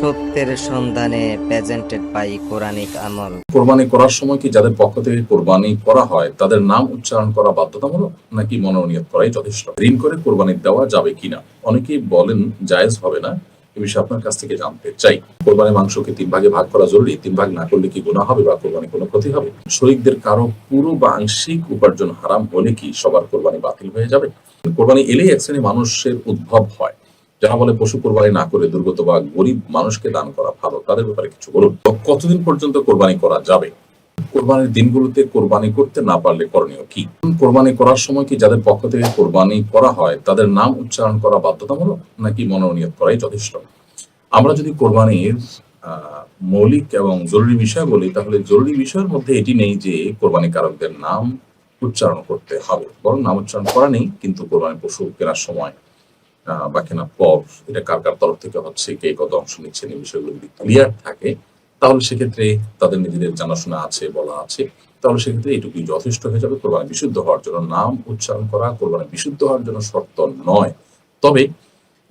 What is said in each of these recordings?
সত্যের সন্ধানে presented by Quranic আমল। কোরবানি করার সময় কি যাদের পক্ষ থেকে কোরবানি করা হয়, তাদের নাম উচ্চারণ করা বাধ্যতামূলক, নাকি মনোনীত করাই যথেষ্ট? ঋণ করে কোরবানি দেওয়া যাবে কিনা? অনেকেই বলেন, জায়েজ হবে না। এ বিষয়ে আপনার কাছ থেকে জানতে চাই। কোরবানি মাংসকে তিন ভাগে ভাগ করা জরুরি। তিন ভাগ না করলে কি গুণা হবে বা কোরবানি কোনো ক্ষতি হবে? শরিকদের কারও পুরো বা আংশিক উপার্জন হারাম হলে কি সবার কোরবানি বাতিল হয়ে যাবে? কোরবানি এলেই এক শ্রেণি মানুষের উদ্ভব হয়। যারা বলে পশু কোরবানি না করে দুর্গত বা গরিব মানুষকে দান করা ভালো, তাদের ব্যাপারে কিছু বলুন। কতদিন পর্যন্ত কোরবানি করা যাবে? কোরবানির দিনগুলোতে কোরবানি করতে না পারলে করণীয় কি? কোরবানি করার সময় কি যাদের পক্ষ থেকে কোরবানি করা হয়, তাদের নাম উচ্চারণ করা বাধ্যতামূলক, নাকি মনোনীত করাই যথেষ্ট? আমরা যদি কোরবানির মৌলিক এবং জরুরি বিষয় বলি, তাহলে জরুরি বিষয়ের মধ্যে এটি নেই যে কোরবানি কারকদের নাম উচ্চারণ করতে হবে, বরং নাম উচ্চারণ করা নেই, কিন্তু কোরবানি পশু কেনার সময় বা কেনা পর এটা কার কার তরফ থেকে হচ্ছে, কে কত অংশ নিচ্ছেন এই বিষয়গুলো যদি ক্লিয়ার থাকে, তাহলে সেক্ষেত্রে তাদের নিজেদের জানাশোনা আছে, বলা আছে। তাহলে সেক্ষেত্রে এটুকুই যথেষ্ট হয়ে যাবে। কোরবানি বিশুদ্ধ হওয়ার জন্য নাম উচ্চারণ করা, কোরবানি বিশুদ্ধ হওয়ার জন্য শর্ত নয়। তবে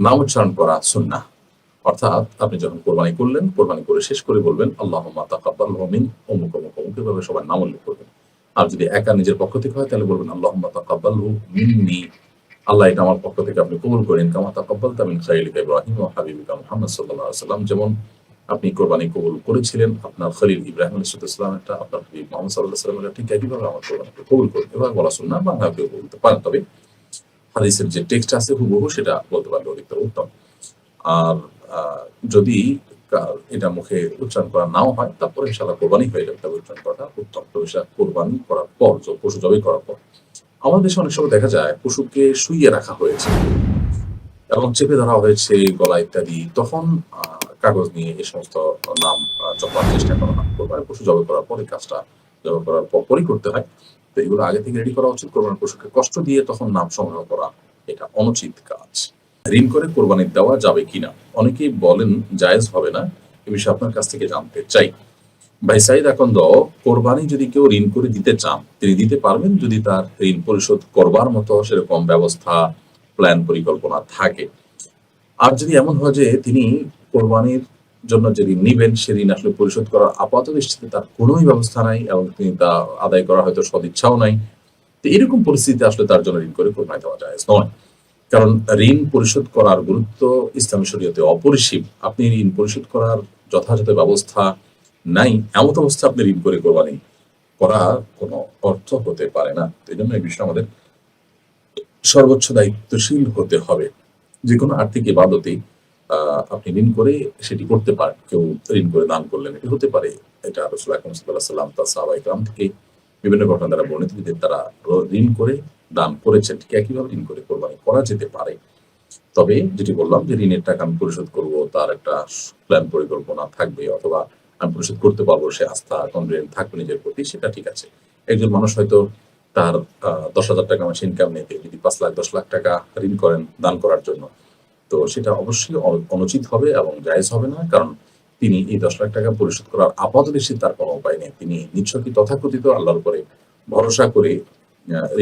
নাম উচ্চারণ করা সুন্নাহ। অর্থাৎ আপনি যখন কোরবানি করলেন, কোরবানি করে শেষ করে বলবেন আল্লাহ তাকাব্বাল মিন অমুক অমুক অমুক এভাবে সবার নাম উল্লেখ করবেন। আর যদি একা নিজের পক্ষ থেকে হয়, তাহলে বলবেন আল্লাহ তাকাব্বাল মিন্নি। আল্লাহ এটা আমার পক্ষ থেকে আপনি কবুল করেন। কামা তাকাব্বাল তামিন খাইলিকা ইব্রাহিম ও হাবিবিকা মুহাম্মদ আলাইহি সাল্লাম যেমন আপনি কোরবানি কবুল করেছিলেন, আপনার খলিল ইব্রাহিম আলাইহিসসালাম একটা, আপনার হাবিব মুহাম্মদ সাল্লাল্লাহু আলাইহি সাল্লাম ঠিক একইভাবে আমার কোরবানি কবুল করুন। এভাবে বলা শুননা বাংলা কেউ বলতে পারেন তবে হাদিসের যে টেক্সট আছে হুবহু সেটা বলতে পারলে অধিকতর উত্তম। আর যদি এটা মুখে উচ্চারণ করা নাও হয়, তারপরে ইনশাল্লাহ কোরবানি হয়ে যাবে তবে উচ্চারণ করাটা উত্তম। তবে কোরবানি করার পর পশু জবাই করার পর। আমাদের দেশে অনেক সময় দেখা যায় পশুকে শুইয়ে রাখা হয়েছে এবং চেপে ধরা হয়েছে গলা ইত্যাদি। তখন কাগজ নিয়ে এই সমস্ত নাম জপার চেষ্টা করা কোরবানি পশু জবাই করার পর কাজটা জবাই করার পর পরই করতে হয়। তো এগুলো আগে থেকে রেডি করা উচিত। কোরবানি পশুকে কষ্ট দিয়ে তখন নাম সংগ্রহ করা, এটা অনুচিত কাজ। ঋণ করে কোরবানি দেওয়া যাবে কিনা? অনেকেই বলেন, জায়েজ হবে না। এ বিষয়ে আপনার কাছ থেকে জানতে চাই। ভাই সাইদ আকন্দ কোরবানি যদি কেউ ঋণ করে দিতে চান, তিনি দিতে পারবেন যদি তার ঋণ পরিশোধ করবার মতো সেরকম ব্যবস্থা প্ল্যান পরিকল্পনা থাকে। আর যদি এমন হয় যে তিনি কোরবানির জন্য যে ঋণ নিবেন, সে ঋণ আসলে পরিশোধ করার আপাত দৃষ্টিতে তার কোনোই ব্যবস্থা নাই এবং তিনি তা আদায় করার হয়তো সদিচ্ছাও নাই। তো এরকম পরিস্থিতিতে আসলে তার জন্য ঋণ করে কোরবানি দেওয়া যায় নয়। কারণ ঋণ পরিশোধ করার গুরুত্ব ইসলামী শরীয়তে অপরিসীম। আপনি ঋণ পরিশোধ করার যথাযথ ব্যবস্থা নাই এমন অবস্থা আপনি ঋণ করে কোরবানি করা কোনো অর্থ হতে পারে না। এই জন্য এই বিষয়ে আমাদের সর্বোচ্চ দায়িত্বশীল হতে হবে। যে কোনো আর্থিক ইবাদতে আহ, আপনি ঋণ করে সেটি করতে পারেন। কেউ ঋণ করে দান করলেন এটি হতে পারে। এটা রসুল আকরম সাল্লাহ সাল্লাম গ্রাম থেকে বিভিন্ন ঘটনা দ্বারা বর্ণিত তারা ঋণ করে দান করেছেন ঠিক একইভাবে ঋণ করে কোরবানি করা যেতে পারে। তবে যেটি বললাম যে ঋণের টাকা আমি পরিশোধ করব তার একটা প্ল্যান পরিকল্পনা থাকবে অথবা আমি পরিশোধ করতে পারব, সে আস্থা কনফিডেন্ট থাকবে নিজের প্রতি, সেটা ঠিক আছে। একজন মানুষ হয়তো তার দশ হাজার টাকা মাসে ইনকাম নিতে যদি পাঁচ লাখ, দশ লাখ টাকা ঋণ করেন দান করার জন্য, তো সেটা অবশ্যই অনুচিত হবে এবং জায়েজ হবে না, কারণ তিনি এই দশ লাখ টাকা পরিশোধ করার আপাত দৃষ্টি তার কোনো উপায় নেই। তিনি নিশ্চয়ই তথাকথিত আল্লাহর উপরে ভরসা করে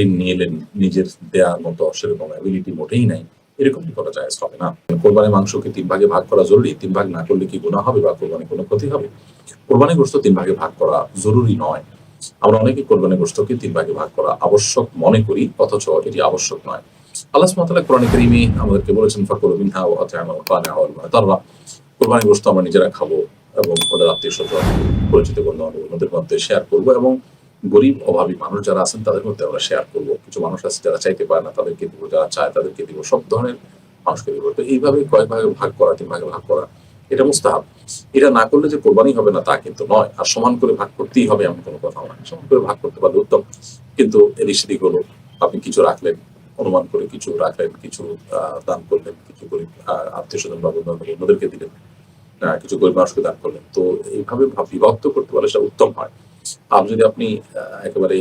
ঋণ নিয়ে এলেন, নিজের দেওয়ার মতো সেরকম অ্যাবিলিটি মোটেই নাই। এরকমটি করা যায় হবে না। কোরবানি মাংসকে তিন ভাগে ভাগ করা জরুরি, তিন ভাগ না করলে কি গুণা হবে বা কোরবানি কোনো ক্ষতি হবে? কোরবানি গোস্ত তিন ভাগে ভাগ করা জরুরি নয়। আমরা অনেকে কোরবানি গোস্তকে তিন ভাগে ভাগ করা আবশ্যক মনে করি, অথচ এটি আবশ্যক নয়। আল্লাহ সুবহানাহু কোরআন কারীমে আমাদেরকে বলেছেন, ফাকুল মিনহা ওয়া আত'আমু কানা ওয়াল কোরবানি গোস্ত আমরা নিজেরা খাব এবং ওদের আত্মীয় স্বজন পরিচিত বন্ধু বান্ধবদের মধ্যে শেয়ার করব এবং গরিব, অভাবী মানুষ যারা আছেন, তাদের মধ্যে আমরা শেয়ার করব। কিছু মানুষ আছে যারা চাইতে পারে না, তাদেরকে দিব যারা চায় তাদেরকে দিব। সব ধরনের মানুষকে দিব। তো এইভাবে কয়েক ভাগে ভাগ করা, তিন ভাগে ভাগ করা, এটা মুস্তাহাব। এটা না করলে যে কোরবানি হবে না, তা কিন্তু নয়। আর সমান করে ভাগ করতেই হবে এমন কোনো কথা নয়। সমান করে ভাগ করতে পারলে উত্তম। কিন্তু এদিক সেদিক হলো, আপনি কিছু রাখলেন, অনুমান করে কিছু রাখলেন, কিছু দান করলেন, কিছু গরিব আত্মীয় স্বজন বা অন্যদেরকে দিলেন কিছু গরিব মানুষকে দান করলেন। তো এইভাবে বিভক্ত করতে পারলে সেটা উত্তম হয়। আর যদি আপনি একেবারে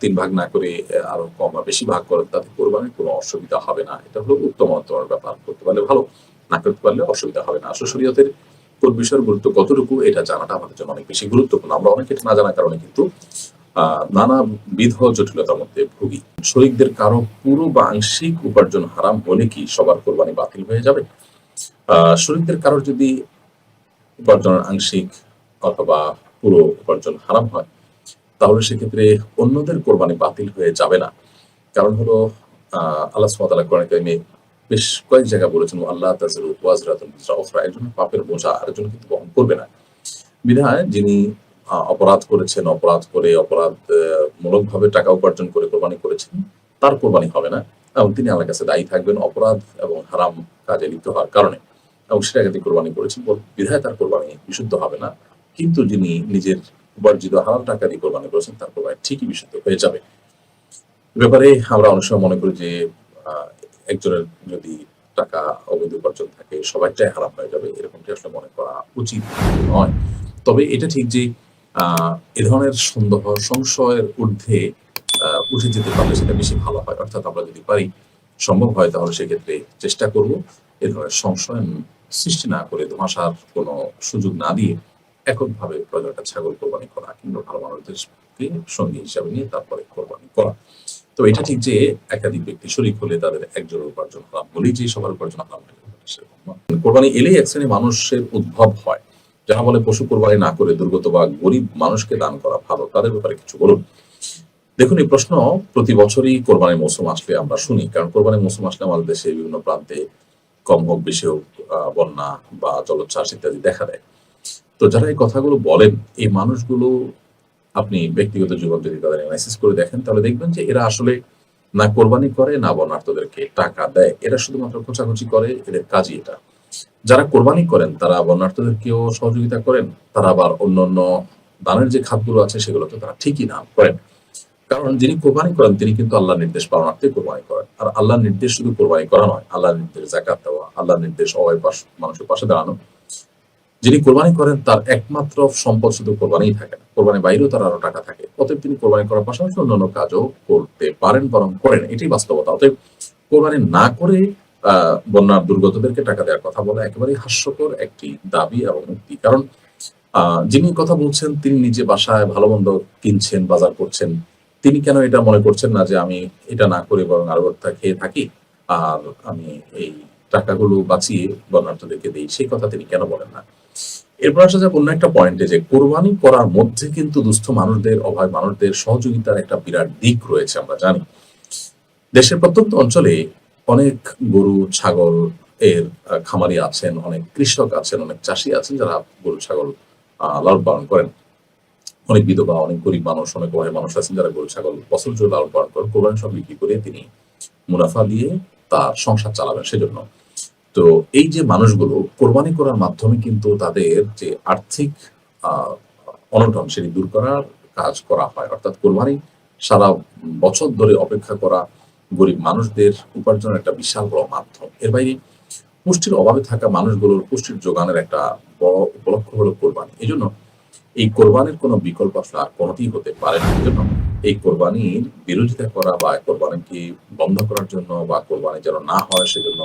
তিন ভাগ না করে আরও কম বা বেশি ভাগ করেন, তাতে কোরবানির কোনো অসুবিধা হবে না। এটা হলো উত্তমতর ব্যাপার, করতে পারলে ভালো, না করতে পারলে অসুবিধা হবে না। আসলে শরীয়তের কোন বিষয়ের গুরুত্ব কতটুকু, এটা জানাটা আমাদের জন্য অনেক বেশি গুরুত্বপূর্ণ। আমরা না জানার কারণে কিন্তু, আহ, নানাবিধ জটিলতার মধ্যে ভুগি। শরিকদের কারও পুরো বা আংশিক উপার্জন হারাম হলে কি সবার কোরবানি বাতিল হয়ে যাবে? আহ শরিকদের কারোর যদি উপার্জনের আংশিক অথবা পুরো উপার্জন হারাম হয়, তাহলে সেক্ষেত্রে অন্যদের কোরবানি বাতিল হয়ে যাবে না। কারণ হলো আল্লাহ বেশ কয়েক জায়গায় বলেছেন আল্লাহ একজন পাপের বোঝা আরেকজন কিন্তু বহন করবে না। যিনি অপরাধ করেছেন, অপরাধ করে, অপরাধ মূলকভাবে টাকা উপার্জন করে কোরবানি করেছেন, তার কোরবানি হবে না। এবং তিনি আল্লাহর কাছে দায়ী থাকবেন অপরাধ এবং হারাম কাজে লিপ্ত হওয়ার কারণে। এবং সেটাকে কোরবানি করেছেন, বিধায় তার কোরবানি বিশুদ্ধ হবে না। কিন্তু যিনি নিজের উপার্জিত হারাম টাকা দিয়ে কোরবানি করেছেন তার কোরবানি ঠিকই বিশুদ্ধ হয়ে যাবে। ব্যাপারে আমরা অনেক সময় মনে করি যে একজনের যদি টাকা অবৈধ উপার্জন থাকে, সবাইটাই হারাম হয়ে যাবে, এরকমটি আসলে মনে করা উচিত নয়। তবে এটা ঠিক যে এ ধরনের সন্দেহ, সংশয়ের ঊর্ধ্বে উঠে যেতে পারলে সেটা বেশি ভালো হয়। অর্থাৎ আমরা যদি পারি, সম্ভব হয়, তাহলে সেক্ষেত্রে চেষ্টা করব এ ধরনের সংশয় সৃষ্টি না করে ধোঁয়াশার কোনো সুযোগ না দিয়ে এককভাবে প্রয়োজন একটা ছাগল কোরবানি করা কিংবা ভালো মানুষদেরকে সঙ্গী হিসাবে নিয়ে তারপরে কোরবানি করা। তো এটা ঠিক যে একাধিক ব্যক্তি শরিক হলে তাদের একজনের উপার্জন হারাম বলেই যে সবার উপার্জন সেরকম নয়। কোরবানি এলেই এক শ্রেণি মানুষের উদ্ভব হয়। যারা বলে পশু কোরবানি না করে দুর্গত বা গরিব মানুষকে দান করা ভালো, তাদের ব্যাপারে কিছু বলুন। দেখুন, এই প্রশ্ন প্রতি বছরই কোরবানির মৌসুম আসলে আমরা শুনি, কারণ কোরবানির মৌসুম আসলে আমাদের দেশে বিভিন্ন প্রান্তে কম হোক, বেশি হোক বন্যা বা জলোচ্ছ্বাস ইত্যাদি দেখা দেয়। তো যারা এই কথাগুলো বলেন, এই মানুষগুলো আপনি ব্যক্তিগত জীবন যদি তাদের অ্যানালাইসিস করে দেখেন, তাহলে দেখবেন যে এরা আসলে না কোরবানি করে, না বন্যার্থদেরকে টাকা দেয়। এরা শুধুমাত্র খোঁচাখুচি করে, এদের কাজই এটা। যারা কোরবানি করেন, তারা বন্যার্থদেরকেও সহযোগিতা করেন, তারা আবার অন্যান্য দানের যে খাতগুলো আছে সেগুলোতে তারা ঠিকই দান করেন। কারণ যিনি কোরবানি করেন, তিনি কিন্তু আল্লাহ নির্দেশ পালনার্থে কোরবানি করেন। আর আল্লাহ নির্দেশ শুধু কোরবানি করা নয় আল্লাহ নির্দেশ জাকাত দেওয়া আল্লাহ নির্দেশ সবাই মানুষের পাশে দাঁড়ানো যিনি কোরবানি করেন, তার একমাত্র সম্পদ শুধু কোরবানিই থাকে না। কোরবানির বাইরেও তার আরও টাকা থাকে। অতএব তিনি কোরবানি করার পাশাপাশি অন্যান্য কাজও করতে পারেন, বরং করেন। এটাই বাস্তবতা। অতএব কোরবানি না করে বন্যার দুর্গতদেরকে টাকা দেওয়ার কথা বলা একেবারে হাস্যকর একটি দাবি এবং উক্তি। কারণ যিনি কথা বলছেন, তিনি নিজে বাসায় ভালো মন্দ কিনছেন, বাজার করছেন। তিনি কেন এটা মনে করছেন না যে আমি এটা না করে বরং আরও খেয়ে থাকি? আর আমি এই টাকাগুলো বাঁচিয়ে বন্যার্থদেরকে দিই। সেই কথা তিনি কেন বলেন না? এরপর আসা যাক অন্য একটা পয়েন্টে যে কোরবানি করার মধ্যে কিন্তু দুস্থ মানুষদের, অভাব মানুষদের সহযোগিতার একটা বিরাট দিক রয়েছে আমরা জানি। দেশের প্রত্যন্ত অঞ্চলে অনেক গরু, ছাগল এর খামারি আছেন, অনেক কৃষক আছেন, অনেক চাষি আছেন যারা গরু, ছাগল লালন পালন করেন। অনেক বিধবা, অনেক গরিব মানুষ, অনেক অভাবী মানুষ আছেন যারা গরু, ছাগল বছর জুড়ে লালন পালন করেন। কোরবানি সব বিক্রি করে তিনি মুনাফা দিয়ে তার সংসার চালাবেন সেজন্য। তো এই যে মানুষগুলো কোরবানি করার মাধ্যমে কিন্তু তাদের যে আর্থিক অনটন সেটি দূর করার কাজ করা হয়। অর্থাৎ কোরবানি সারা বছর ধরে অপেক্ষা করা গরিব মানুষদের উপার্জনের একটা বিশাল বড় মাধ্যম। এর বাইরে পুষ্টির অভাবে থাকা মানুষগুলোর পুষ্টির যোগানের একটা বড় উপলক্ষ হলো কোরবানি। এই জন্য এই কোরবানির কোনো বিকল্প আসলে আর কোনোটিই হতে পারে না। এই জন্য এই কোরবানির বিরোধিতা করা বা কোরবানিকে বন্ধ করার জন্য বা কোরবানি যেন না হয় সেজন্য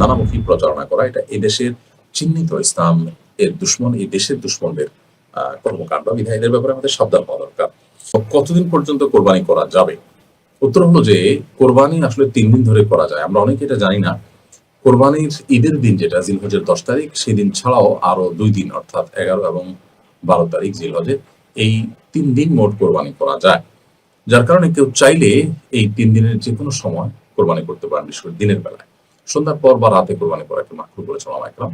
নানামুখী প্রচারণা করা, এটা এদেশের চিহ্নিত ইসলাম এর দুশ্মন, এই দেশের দুশ্মনদের কর্মকাণ্ড বিধায় এদের ব্যাপারে আমাদের সাবধান হওয়া দরকার। কতদিন পর্যন্ত কোরবানি করা যাবে? উত্তর হলো যে কোরবানি আসলে তিন দিন ধরে করা যায়। আমরা অনেকে এটা জানি না। কোরবানির ঈদের দিন যেটা, জিলহজের দশ তারিখ, সেই দিন ছাড়াও আরও দুই দিন, অর্থাৎ এগারো এবং বারো তারিখ জিলহজের এই তিন দিন মোট কোরবানি করা যায়। যার কারণে কেউ চাইলে এই তিন দিনের যে কোনো সময় কোরবানি করতে পারেন, বিশেষ করে দিনের বেলায়। সন্ধ্যার পর বা রাতে কোরবানি করাকে মাকরু ওলামা একরাম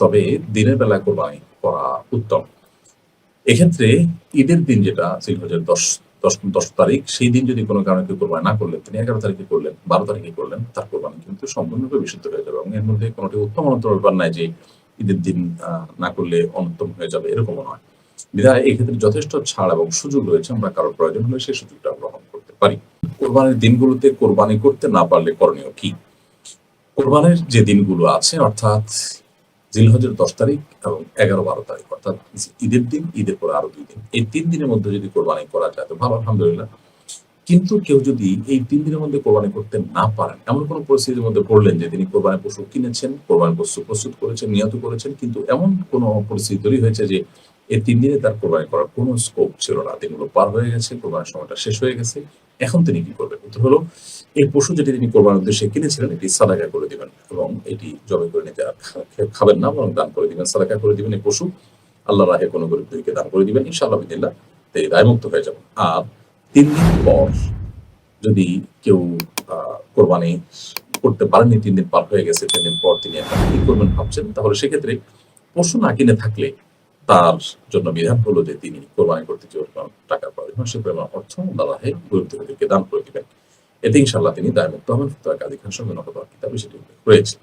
তবে দিনের বেলায় কোরবানি করা উত্তম। এক্ষেত্রে ঈদের দিন যেটা জিলহজের দশ দশ দশ তারিখ, সেই দিন যদি কোনো কারণে কেউ কোরবানি না করলেন, তিনি এগারো তারিখে করলেন, বারো তারিখে করলেন, তার কোরবানি কিন্তু সম্পূর্ণরূপে বিশুদ্ধ হয়ে যাবে। এবং এর মধ্যে কোনোটি উত্তম অনন্তর ব্যাপার নাই যে ঈদের দিন না করলে অনুত্তম হয়ে যাবে, এরকমও নয়। বিধায় এই ক্ষেত্রে যথেষ্ট ছাড় এবং সুযোগ রয়েছে। আমরা কারোর প্রয়োজন হলে সেই সুযোগটা গ্রহণ করতে পারি। কোরবানির দিনগুলোতে কোরবানি করতে না পারলে করণীয় কি? কোরবানির যে দিনগুলো আছে, অর্থাৎ জিলহজের দশ তারিখ এবং এগারো বারো তারিখ, অর্থাৎ ঈদের দিন, ঈদের পরে আরও দুই দিন। এই তিন দিনের মধ্যে যদি কোরবানি করা যায়, তো ভালো, আলহামদুলিল্লাহ। কিন্তু কেউ যদি এই তিন দিনের মধ্যে কোরবানি করতে না পারেন, এমন কোনো পরিস্থিতির মধ্যে পড়লেন যে তিনি কোরবানি পশু কিনেছেন, কোরবানি পশু প্রস্তুত করেছেন, নিহত করেছেন, কিন্তু এমন কোনো পরিস্থিতি তৈরি হয়েছে যে এই তিন দিনে তার কোরবানি করার কোনো স্কোপ ছিল না। দিনগুলো পার হয়ে গেছে কোরবানির সময়টা শেষ হয়ে গেছে। এখন তিনি কি করবেন? উত্তর হলো, এই পশু যেটি তিনি কোরবানির উদ্দেশ্যে কিনেছিলেন, এটি সাদাকা করে দিবেন এবং এটি জবাই করে নিতে খাবেন না, বরং দান করে দিবেন, সাদাকা করে দিবেন এই পশু। আল্লাহ রাহে কোনো গরিব দুইকে দান করে দিবেন, ইনশাআল্লাহ বিদিল্লাহ তিনি দায়মুক্ত হয়ে যাবেন আর তিন দিন পর যদি কেউ কোরবানি করতে পারেননি, তিন দিন পার হয়ে গেছে, তিন দিন পর তিনি একটা কি করবেন ভাবছেন? তাহলে সেক্ষেত্রে পশু না কিনে থাকলে তার জন্য বিধান হলো যে তিনি কোরবানি করতে যে টাকার পরিমাণ সে পরিমাণ অর্থ দাদাহে গরিব দুঃখীদেরকে দান করে দেবেন। এতে ইনশাল্লাহ তিনি দায়মুক্ত হবেন। ফতোয়া কাজী খান সঙ্গে নকল কিতাবে সেটি রয়েছে।